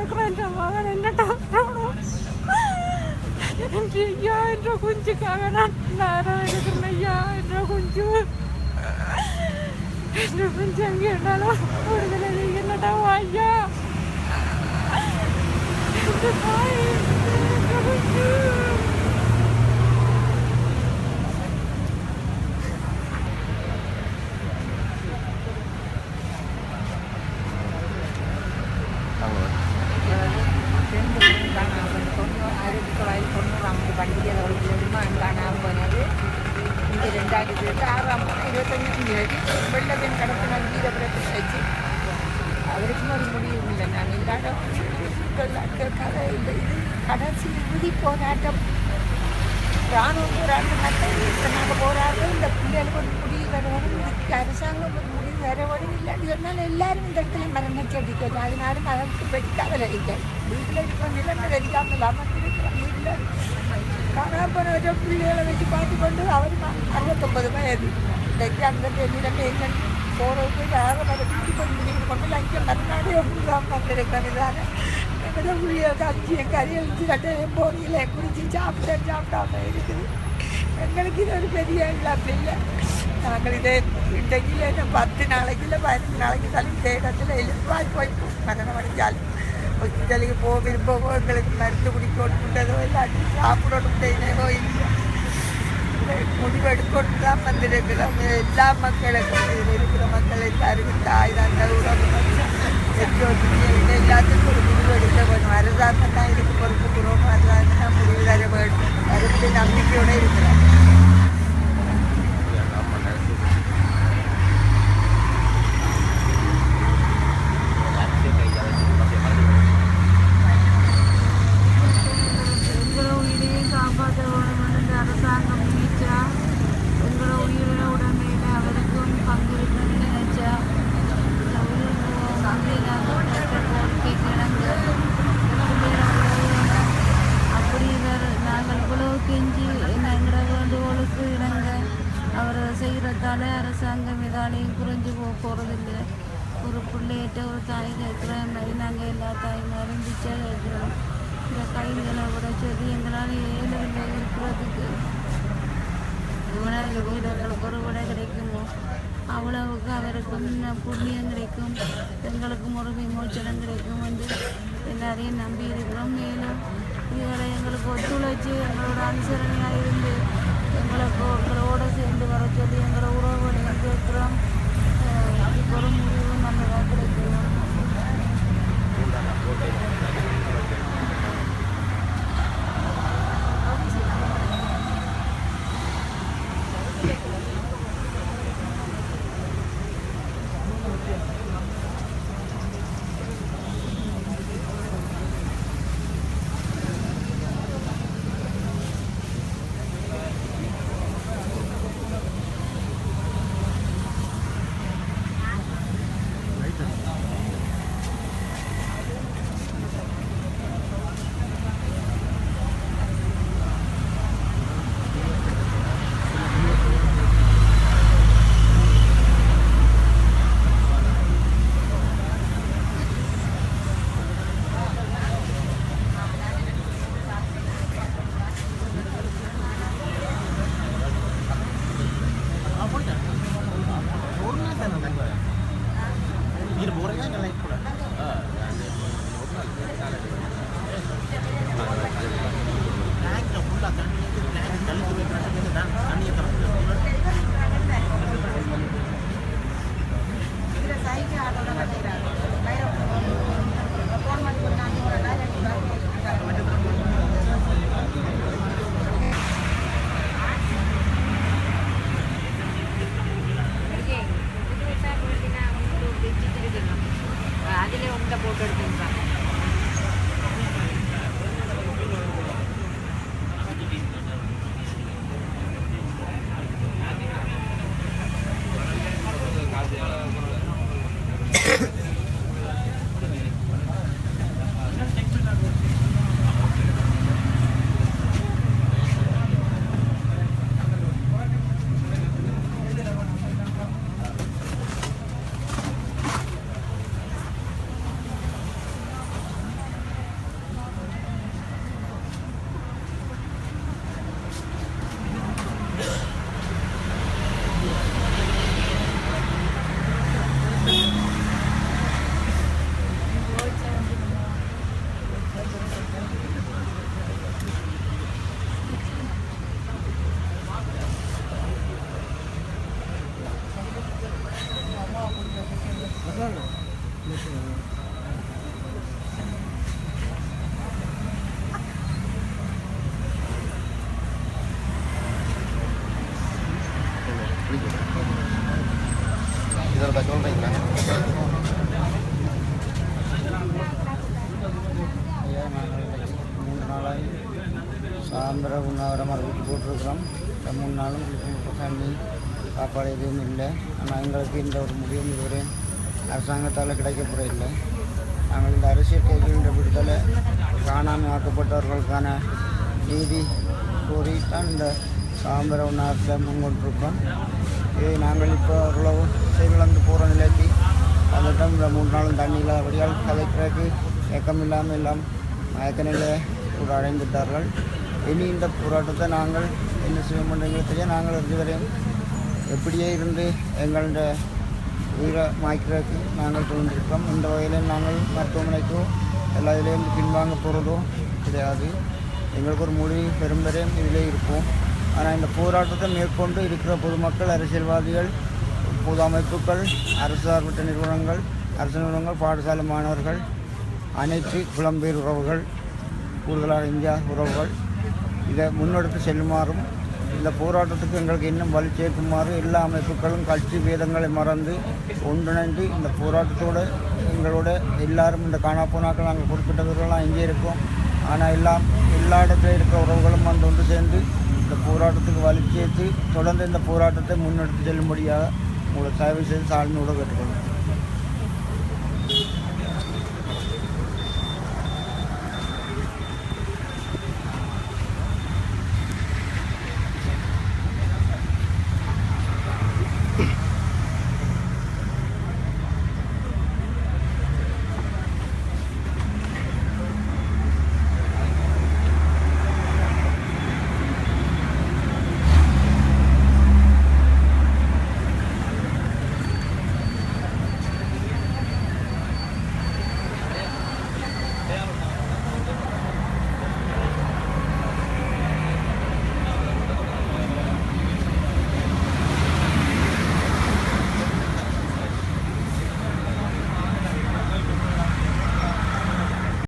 ഉണ്ടാവരും എൻ്റെ മകൻ എന്നിട്ട് ஐயா என்ற குஞ்சுக்காக நான் நேரம் எடுக்கிறேன் ஐயா என்ற குஞ்சு என்ற குஞ்சு எங்கே இருந்தாலும் விடுதலை என்னடா ஐயா என்ற தாய் கதை இல்லை இது கடைசி இறுதி போராட்டம் ராணுவ போராட்டம் நாங்கள் போராடுறோம் இந்த பிள்ளைகளுக்கு ஒரு முடிவு வரணும் இதுக்கு அரசாங்கம் ஒரு முடிவு வரணும் இல்லாட்டி சொன்னால் எல்லாரும் இந்த இடத்துல மரணம் செடிக்கணும் அதனால அதற்கு பற்றி கவலை இல்லை வீட்டில் இருக்கிற நிலைமை தெரியாமல் இல்லாமல் இருக்கிறோம் வீட்டில் காணாம பிள்ளைகளை வச்சு பார்த்து கொண்டு அவர் அறுபத்தொம்பது வயது இன்றைக்கு அந்த நிலைமை எங்க போகிறதுக்கு யாரும் அதை வீட்டு கொண்டு கொண்டு லஞ்சம் மறுநாடு ஒன்றுதான் வந்திருக்கிறது தானே எங்களோட பிள்ளைகளுக்கு அஞ்சியும் கறி அழிச்சு கட்டையும் போனியில் குடிச்சு சாப்பிட்டு சாப்பிடாம இருக்குது எங்களுக்கு இது ஒரு பெரிய இழப்பு இல்லை நாங்கள் இதே இன்றைக்கு இல்லை பத்து நாளைக்கு இல்லை பதினஞ்சு நாளைக்கு தள்ளி இதே இடத்துல எழுப்பாய் போய் மரணம் அடைஞ்சாலும் ஹாஸ்பிட்டலுக்கு போக விரும்பவோ எங்களுக்கு மருந்து குடிக்கொண்டதோ இல்லாட்டி சாப்பிடணும் இணைவோ இல்லை முடிவெடுக்கொண்டு தான் வந்திருக்கிறோம் எல்லா மக்களுக்கும் இருக்கிற மக்கள் எல்லாருக்கும் தாய் தான் உறவு பெற்றோர் எல்லாத்துக்கும் ஒரு முடிவு எடுக்க வேணும் அரசாங்கம் தான் இதுக்கு பொறுப்பு கூறுவோம் அரசாங்கம் தான் முடிவு செய்கிறதால அரசாங்கம் எதாலையும் குறைஞ்சி போக போகிறதில்லை ஒரு பிள்ளைகிட்ட ஒரு தாய் கேட்குற மாதிரி நாங்கள் எல்லா தாய்மாரும் பிச்சை கேட்குறோம். இந்த கைதுகளை விட சொல்லி எங்களால் ஏழு இருக்கிறதுக்கு எவ்வளவு வீரர்களுக்கு ஒரு விட கிடைக்குமோ? அவ்வளவுக்கு அவருக்கும் புண்ணியம் கிடைக்கும் எங்களுக்கும் ஒரு விமோச்சனம் கிடைக்கும் வந்து எல்லாரையும் நம்பி இருக்கிறோம் மேலும் இவரை எங்களுக்கு ஒத்துழைச்சி எங்களோட அனுசரணையாக இருந்து இதோட சொல்கிறீங்களா மூணு நாளாகி சாயந்தரம் உண்ணாவிரமாக வீட்டு போட்டிருக்கிறோம். மூணு நாளும் தண்ணி சாப்பாடு எதுவும் இல்லை. ஆனால் எங்களுக்கு இந்த ஒரு முடிவும் இதுவரை அரசாங்கத்தால் கிடைக்கப்பட இல்லை. நாங்கள் இந்த அரசியல் கைதிகளின் விடுதலை காணாமல் ஆக்கப்பட்டவர்களுக்கான நீதி கோரி தான் இந்த சாம்பர உண்ணாவிரத்தை முன்கொண்டிருக்கோம். இதை நாங்கள் இப்போ ஓரளவு செயலிழந்து போகிற நிலைக்கு வந்துட்டோம். இந்த மூன்று நாளும் தண்ணி இல்லாத கலைக்கிறதுக்கு ஏக்கம் இல்லாமல் எல்லாம் மயக்க நிலையை கூட அடைந்துவிட்டார்கள். இனி இந்த போராட்டத்தை நாங்கள் என்ன செய்ய முடியுங்களோ நாங்கள் இருந்து வரையும் எப்படியே இருந்து எங்களோட உயிரை நாங்கள் துணிந்திருக்கோம் இந்த வகையில் நாங்கள் மருத்துவமனைக்கோ எல்லா இதிலையும் பின்வாங்க போகிறதோ கிடையாது. எங்களுக்கு ஒரு மொழி பெரும்பெரும் இதிலே இருப்போம் ஆனால் இந்த போராட்டத்தை மேற்கொண்டு இருக்கிற பொதுமக்கள் அரசியல்வாதிகள் பொது அமைப்புகள் அரசு சார்பற்ற நிறுவனங்கள் அரசு நிறுவனங்கள் பாடசாலை மாணவர்கள் அனைத்து புலம்பெயர் உறவுகள் கூடுதலாக இந்தியா உறவுகள் இதை முன்னெடுத்து செல்லுமாறும் இந்த போராட்டத்துக்கு எங்களுக்கு இன்னும் வலி சேர்க்குமாறு எல்லா அமைப்புகளும் கட்சி பேதங்களை மறந்து ஒன்றிணைந்து இந்த போராட்டத்தோடு எங்களோட எல்லாரும் இந்த காணாப்போனாக்கள் நாங்கள் குறிப்பிட்டவர்கள்லாம் இங்கே இருக்கோம். ஆனால் எல்லாம் எல்லா இடத்துல இருக்கிற உறவுகளும் வந்து ஒன்று சேர்ந்து இந்த போராட்டத்துக்கு வலி சேர்த்து தொடர்ந்து இந்த போராட்டத்தை முன்னெடுத்து செல்லும்படியாக உங்களை தயவு செய்து தாழ்மையோடு கேட்டுக்கொள்கிறேன்.